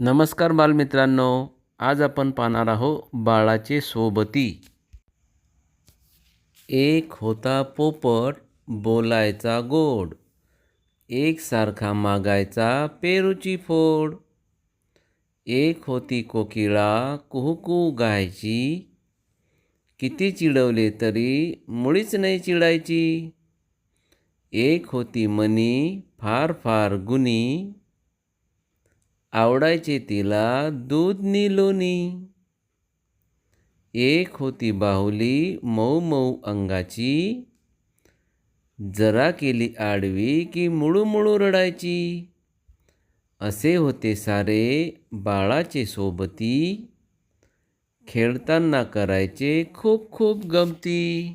नमस्कार बालमित्रांनो आज आपण पाहणार आहोत बाळाचे सोबती. एक होता पोपट बोलायचा गोड. एकसारखा मागायचा पेरूची फोड. एक होती कोकिळा कुहकू गायची. किती चिडवले तरी मुळीच नाही चिडायची. एक होती मनी फार फार गुणी. आवडायचे तिला दूध नी लोणी एक होती बाहुली मऊ मऊ अंगाची. जरा केली आडवी की मुळू मुळू रडायची. असे होते सारे बाळाचे सोबती. खेळताना करायचे खूप खूप गमती.